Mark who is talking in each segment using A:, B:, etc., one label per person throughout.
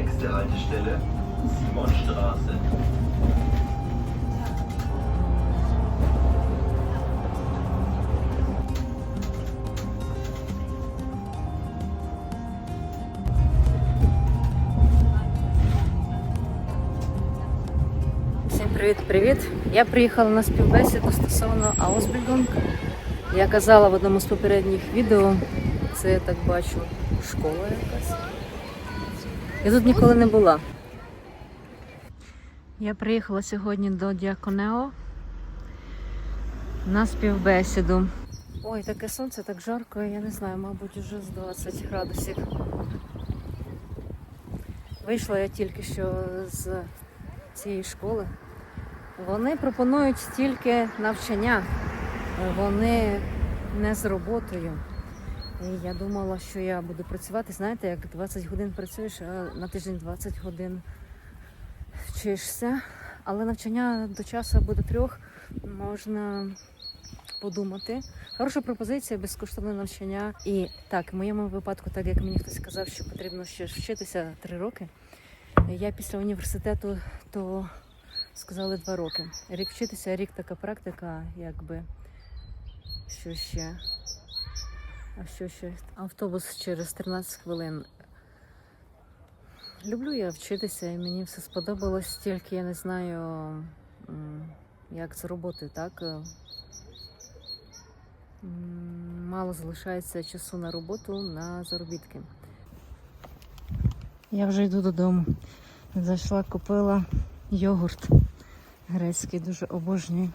A: Nächste Haltestelle Simonstraße.
B: Всім привіт-привіт! Я приїхала на співбесіду стосовно Аусбільдунг. Я казала в одному з попередніх відео, це я так бачу школа якась. Я тут ніколи не була. Я приїхала сьогодні до Діаконео на співбесіду. Ой, таке сонце, так жарко, я не знаю, мабуть, вже з 20 градусів. Вийшла я тільки що з цієї школи. Вони пропонують тільки навчання, вони не з роботою. Я думала, що я буду працювати, знаєте, як 20 годин працюєш, а на тиждень 20 годин вчишся. Але навчання до часу або до трьох можна подумати. Хороша пропозиція, безкоштовне навчання. І так, в моєму випадку, так як мені хтось сказав, що потрібно ще вчитися три роки. Я після університету то сказали два роки. Рік вчитися, рік така практика, якби що ще. А що ще? Автобус через 13 хвилин. Люблю я вчитися, і мені все сподобалось, тільки я не знаю, як з роботи, так? Мало залишається часу на роботу, на заробітки. Я вже йду додому. Зайшла, купила йогурт грецький, дуже обожнюю.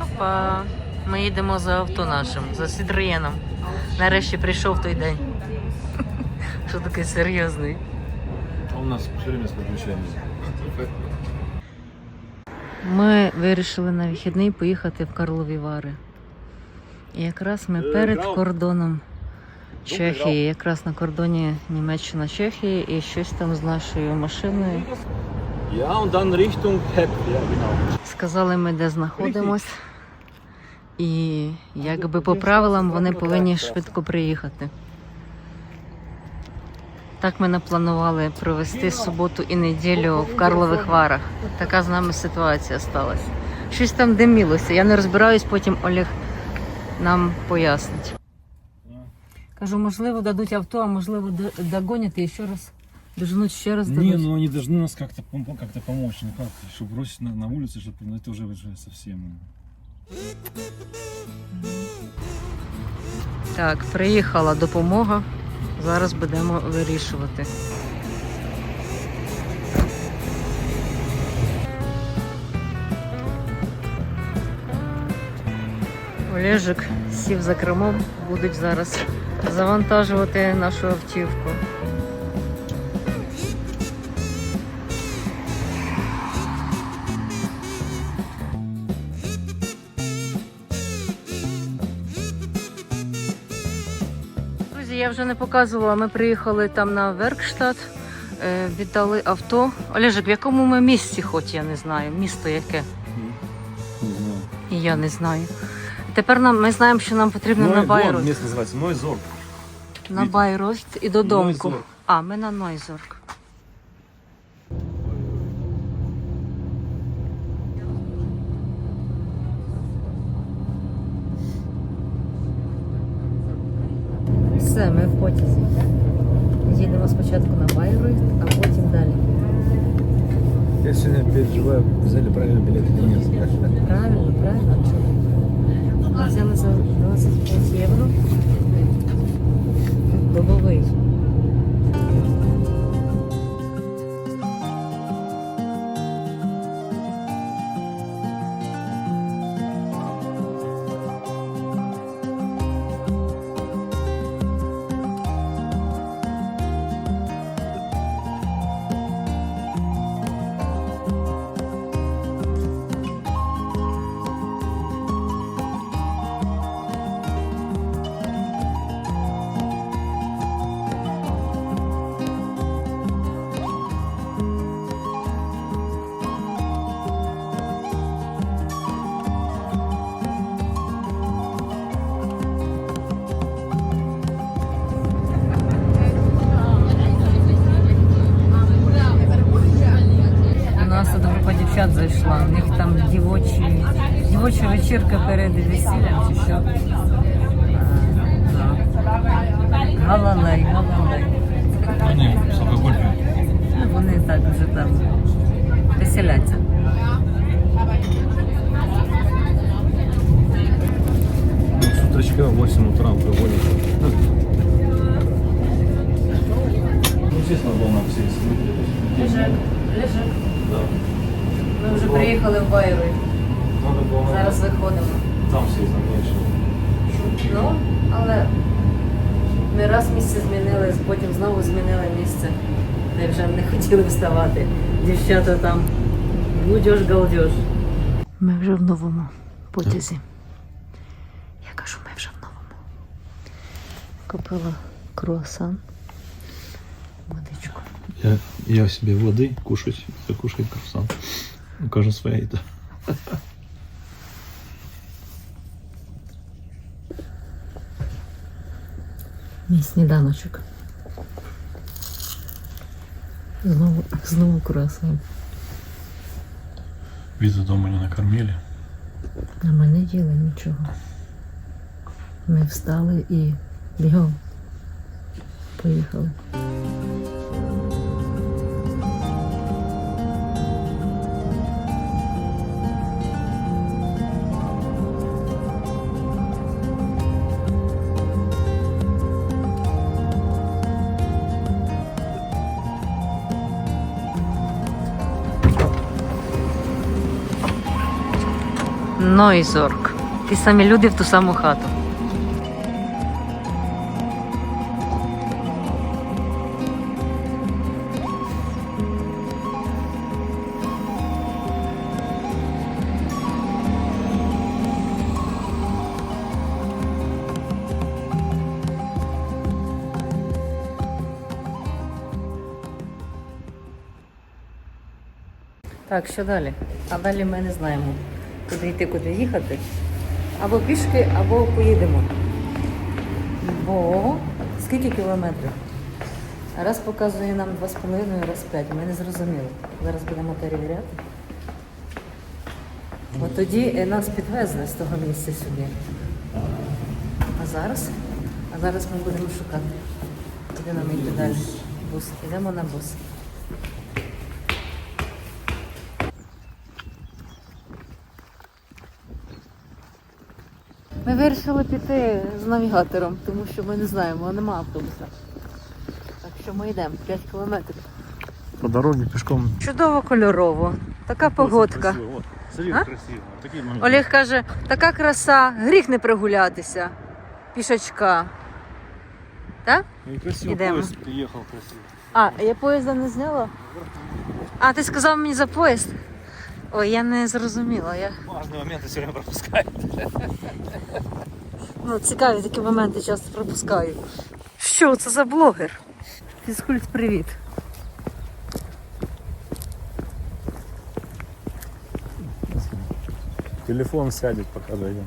B: Опа! Ми їдемо за авто нашим, за Сітроєном. Нарешті прийшов той день. Що такий серйозний?
C: У нас все время с приключениями.
B: Ми вирішили на вихідний поїхати в Карлові Вари. І якраз ми
C: Е,
B: перед кордоном Чехії, якраз на кордоні Німеччина-Чехії, і щось там з нашою машиною. Сказали ми, де знаходимось. І якби по правилам вони повинні швидко приїхати. Так ми напланували провести суботу і неділю в Карлових Варах. Така з нами ситуація сталася. Щось там димілося. Я не розбираюсь, потім Олег нам пояснить. Кажу, можливо, дадуть авто, а можливо, д- догонять і ще раз. Доженуть ще раз
D: Не,
B: дадуть.
D: ну они должны нас как-то пом- как-то помочь. Ну как, чтобы бросить на, на улице, чтобы ну, это уже, уже совсем.
B: Так, приїхала допомога. Зараз будемо вирішувати. Олежик сів за кермом, будуть зараз завантажувати нашу автівку. Я вже не показувала. Ми приїхали там на Веркштат, е, віддали авто. Олежик, в якому ми місці, хоч я не знаю. Місто яке?
D: Не знаю.
B: І я не знаю. Тепер нам ми знаємо, що нам потрібно на
D: Ной- вон
B: Байрот.
D: Місто називається Нойзорк.
B: На Байрот і додому. А, ми на Нойзорг. Все, ми в потязі. Їдемо спочатку на Байройт, а потім далі.
D: Я сегодня переживаю, взяли правильно билет или нет.
B: Правильно, правильно. а чого? Ми взяли за 25 євро. Добовий. дівчат зайшла. У них там дівочі, дівоча вечірка перед весіллям чи що. А, да. Галалей, галалей.
D: Они с алкоголь пьют.
B: Ну, Вони так вже там веселяться.
D: Ну, с утречка в 8 утра проводят. Ну, естественно, волна все
B: Лежик, лежик.
D: Да.
B: Ми вже приїхали в Байрой.
D: Надо было
B: Зараз виходимо.
D: там сесть на дальше.
B: Ну, але ми раз місце змінили, потім знову змінили місце, де вже не хотіли вставати. Дівчата там будьош галдеж. Ми вже в новому потязі. Я кажу, ми вже в новому. Купила круасан, водичку.
D: Я, я себе воды кушать, ты кушай круассан. У каждого своя еда.
B: Мій сніданочок. Знову, знову круасан.
D: Визу дома не накормили.
B: А ми не їли нічого. Ми встали і бігом. Поїхали. Нойзорк. Ті самі люди в ту саму хату. Так, що далі? А далі ми не знаємо, куди йти, куди їхати. Або пішки, або поїдемо. Бо скільки кілометрів? Раз показує нам 2,5, раз 5. Ми не зрозуміли. Зараз будемо перевіряти. От тоді е, нас підвезли з того місця сюди. А зараз? А зараз ми будемо шукати. Куди нам йти далі? Бус. Йдемо на бус. Ми вирішили піти з навігатором, тому що ми не знаємо, нема автобуса. Так що ми йдемо 5 кілометрів.
D: По дороге пешком.
B: Чудово кольорово. Така погодка. А?
D: красиво.
B: Олег каже, така краса, гріх не прогулятися. Пішачка. Так?
D: Ну красиво
B: Идем.
D: поезд приехал красиво.
B: А, я поїзда не зняла? А, ти сказав мені за поїзд? Ой, я не зрозуміла. Я...
D: Важные моменты все время пропускают.
B: Ну, цікаві такі моменти часто пропускаю. Що це за блогер? Фізкульт, привіт.
D: Телефон сядет, пока зайдем.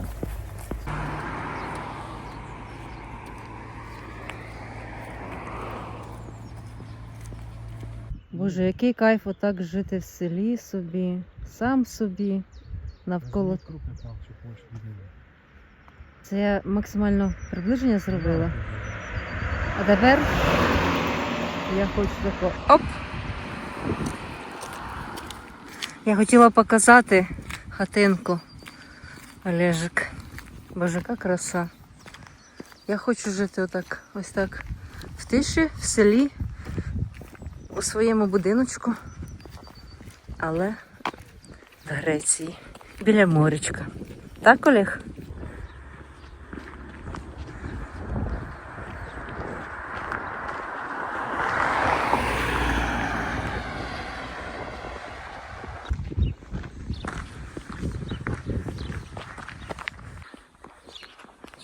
B: Боже, який кайф отак жити в селі собі, сам собі, навколо. Це я максимально приближення зробила. А тепер я хочу тако. Оп! Я хотіла показати хатинку Олежик. Боже, яка краса. Я хочу жити отак, ось так в тиші, в селі, у своєму будиночку, але Греції, біля морячка. Так, Олег?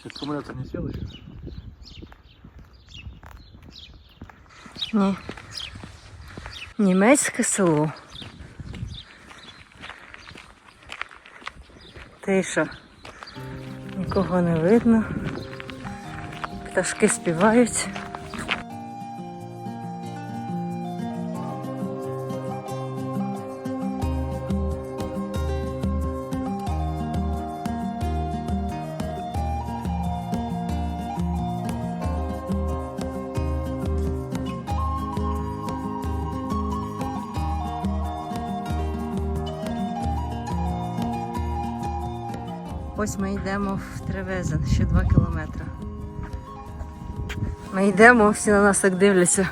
D: Аккумулятор не сел еще?
B: Ні. Німецьке село. Тиша. Нікого не видно. Пташки співають. Ось ми йдемо в Тревезен, ще 2 кілометри. Ми йдемо, всі на нас так дивляться.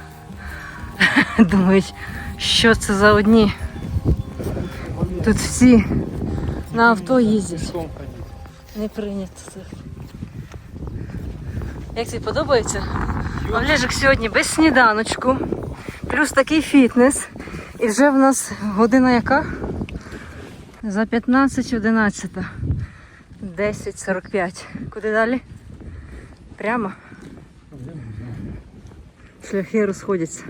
B: Думають, що це за одні. Тут всі на авто їздять. Не прийнято це. Як тобі подобається? Олежик сьогодні без сніданочку, плюс такий фітнес. І вже в нас година яка? За 15.11. 10.45. Куди далі? Прямо. Шляхи розходяться.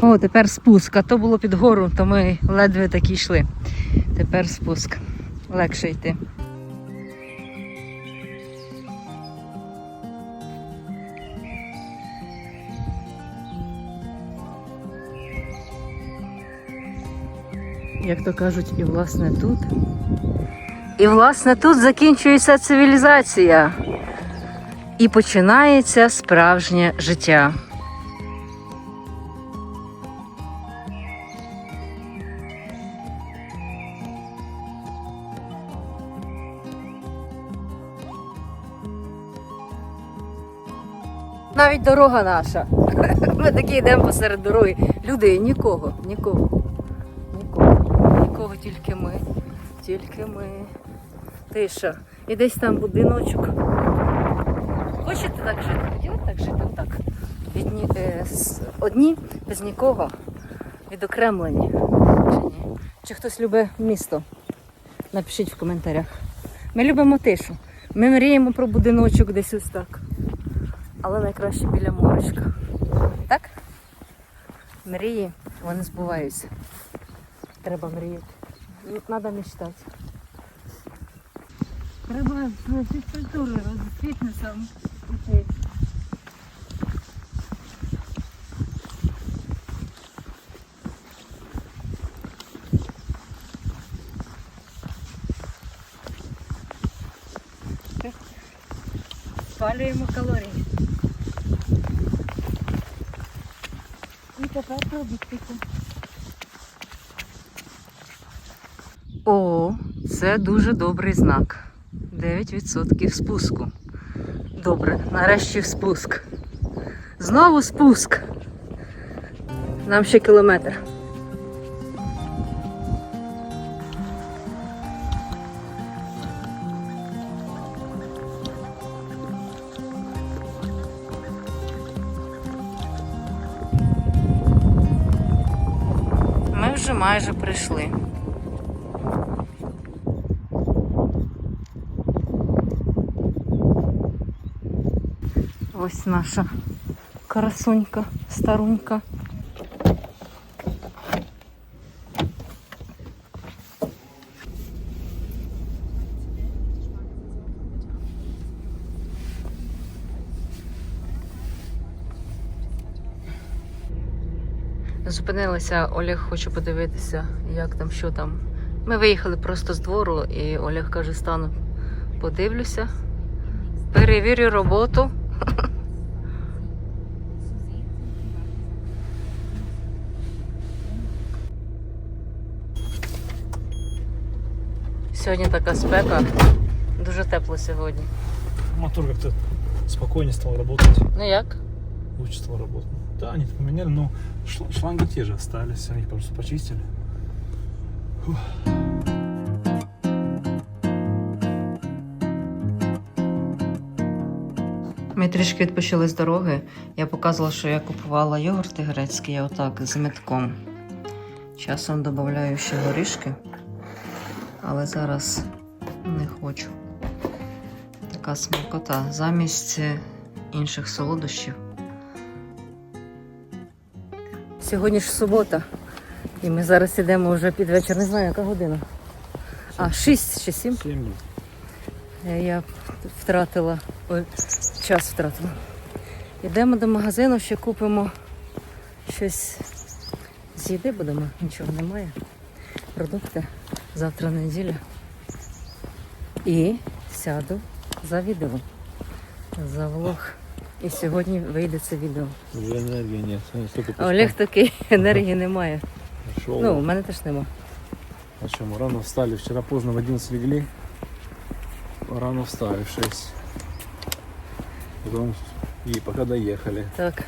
B: О, тепер спуск. А то було під гору, то ми ледве такі йшли. Тепер спуск. Легше йти. Як то кажуть, і власне тут. І власне тут закінчується цивілізація. І починається справжнє життя. Навіть дорога наша. Ми такі йдемо посеред дороги. Люди, нікого, нікого. Нікого, тільки ми. Тільки ми. Тиша. І десь там будиночок. Хочете так жити? Хотіли так жити? Отак. Одні, е, с- одні без нікого. Відокремлені. Чи ні? Чи хтось любить місто? Напишіть в коментарях. Ми любимо тишу. Ми мріємо про будиночок десь ось так. Але найкраще біля моречка. Так? Мрії, вони збуваються. Треба мріяти. Треба мечтати. Треба з фізкультурою, з фітнесом іти. Спалюємо калорії. І тепер пробігтися. О, це дуже добрий знак. 9% спуску. Добре, нарешті спуск. Знову спуск. Нам ще кілометр. Ми вже майже прийшли. Ось наша красунька, старунька. Зупинилися, Олег хоче подивитися, як там, що там. Ми виїхали просто з двору, і Олег каже, стану, подивлюся, перевірю роботу. Сьогодні така спека, дуже тепло сьогодні.
D: Мотор как-то спокойнее стал работать.
B: Ну як?
D: Лучше стал работать. Да, они поменяли, но шланги те же остались. Они просто почистили.
B: Ми трішки відпочили з дороги. Я показувала, що я купувала йогурти грецькі, я отак з метком. Часом додаю ще горішки, але зараз не хочу. Така смакота замість інших солодощів. Сьогодні ж субота, і ми зараз йдемо вже під вечір. Не знаю, яка година. А, 6 чи 7.
D: 7
B: Е, Я втратила ой, час втратила. Йдемо до магазину, ще купимо щось з їди будемо, нічого немає. Продукти. Завтра неділя. І сяду за відео. За влог. І сьогодні вийде це відео.
C: Нет. Столько
B: А Олег такий енергії немає.
C: Шел.
B: Ну, у мене теж нема.
D: А что, мы рано встали, вчера поздно в 11 легли, рано встали в 6. Потом, и пока доехали,
B: Так,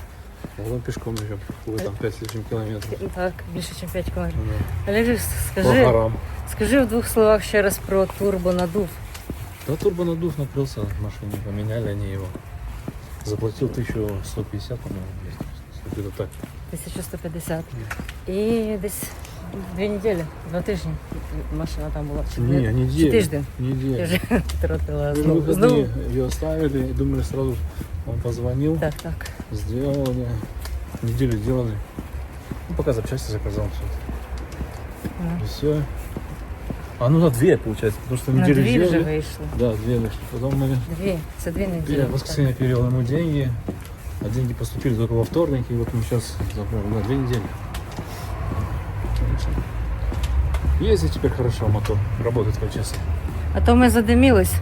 D: а потом пешком какой там 5 с лишним километров.
B: так, більше, ніж 5 км.
D: Да.
B: Олег,
D: По горам.
B: скажи в двох словах ще раз про турбонадув.
D: Да турбонадув накрылся в машине, поменяли они его. Заплатил 1150, по-моему, где-то так.
B: 1150. І десь дві неділі, два тижні машина там була. Чи,
D: Не,
B: Чи
D: неделю.
B: тиждень? Я
D: Неделю.
B: вже втратила
D: На
B: знову.
D: выходные
B: знову.
D: ее оставили и думали сразу, он позвонил,
B: Так, так.
D: сделали, неделю делали. Ну, пока запчасти заказал все.
B: Ага.
D: И все. А ну на две получается, потому что
B: На
D: неделю
B: дві вже
D: сделали.
B: вийшло.
D: Да, две вышли. Потом мы
B: Дві. Це дві неділі.
D: я в воскресенье перевел ему деньги, а деньги поступили только во вторник, и вот мы сейчас забрали на две недели. Ездит теперь хорошо мотор, работает как честно.
B: А то ми задимілись.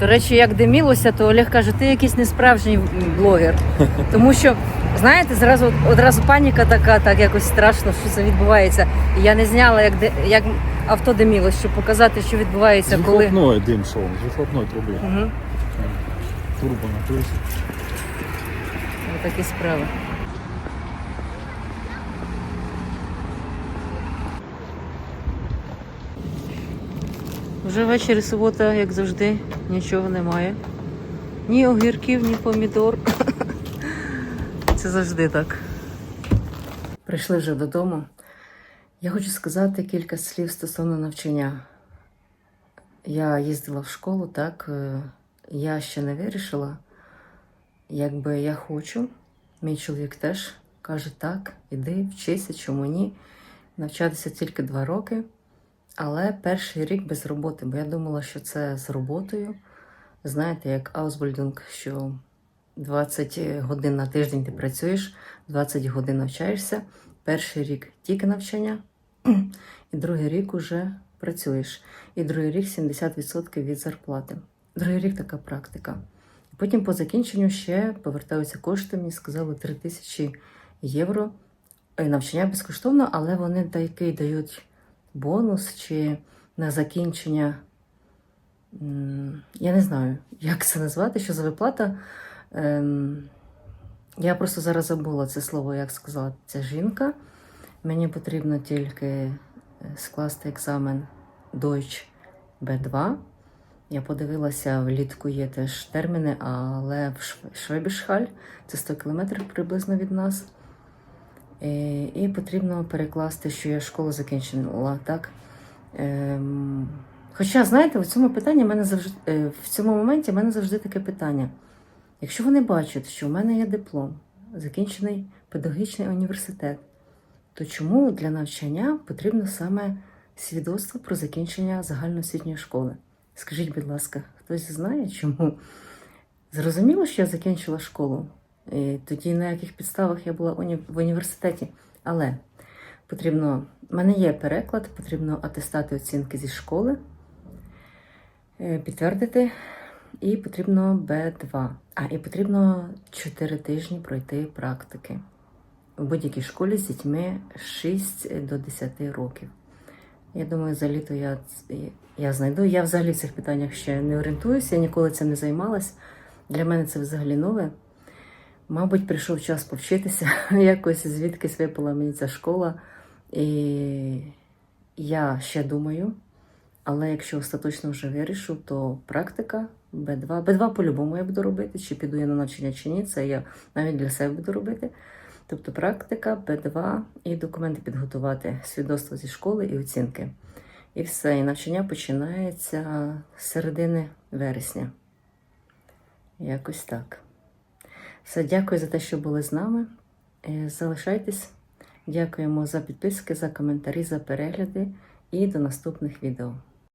B: До речі, як димілося, то Олег каже, ти якийсь несправжній блогер. Тому що, знаєте, зразу одразу паніка така, так якось страшно, що це відбувається. І я не зняла, як, де- як авто димілось, щоб показати, що відбувається,
D: С
B: коли.
D: выхлопной дым шел, с выхлопной трубы.
B: Угу.
D: Турбо накрылся.
B: Такі справи. Вже ввечері субота, як завжди, нічого немає. Ні огірків, ні помідор. Це завжди так. Прийшли вже додому. Я хочу сказати кілька слів стосовно навчання. Я їздила в школу, так. е, Я ще не вирішила, якби я хочу. Мій чоловік теж каже: так, іди, вчися, чому ні. Навчатися тільки два роки. Але перший рік без роботи, бо я думала, що це з роботою. Знаєте, як Аусбольдинг, що 20 годин на тиждень ти працюєш, 20 годин навчаєшся. Перший рік тільки навчання, і другий рік уже працюєш. І другий рік 70% від зарплати. Другий рік така практика. Потім по закінченню ще повертаються кошти. Мені сказали 3 тисячі євро. Е, Навчання безкоштовно, але вони такий дають бонус чи на закінчення. Я не знаю, як це назвати, що за виплата. Я просто зараз забула це слово, як сказала ця жінка. Мені потрібно тільки е, скласти екзамен Deutsch B2. Я подивилася, влітку є теж терміни, але в Швебішхаль це 100 кілометрів приблизно від нас. І, і потрібно перекласти, що я школу закінчила, так? Ем, хоча, знаєте, в цьому питанні мене завжди е, в цьому моменті в мене завжди таке питання. Якщо вони бачать, що в мене є диплом, закінчений педагогічний університет, то чому для навчання потрібно саме свідоцтво про закінчення загальноосвітньої школи? Скажіть, будь ласка, хтось знає чому? Зрозуміло, що я закінчила школу. І тоді на яких підставах я була в університеті. Але потрібно, в мене є переклад, потрібно атестати оцінки зі школи, е, підтвердити, і потрібно Б2. А, і потрібно 4 тижні пройти практики в будь-якій школі з дітьми 6 до 10 років. Я думаю, за літо я, я знайду. Я взагалі в цих питаннях ще не орієнтуюся, я ніколи цим не займалась. Для мене це взагалі нове. Мабуть, прийшов час повчитися. Якось звідкись випала мені ця школа. І я ще думаю, але якщо остаточно вже вирішу, то практика Б2. Б2 по-любому я буду робити, чи піду я на навчання, чи ні, це я навіть для себе буду робити. Тобто практика, Б2 і документи підготувати, свідоцтво зі школи і оцінки. І все. І навчання починається з середини вересня. Якось так. Все, дякую за те, що були з нами. Е, Залишайтесь. Дякуємо за підписки, за коментарі, за перегляди і до наступних відео.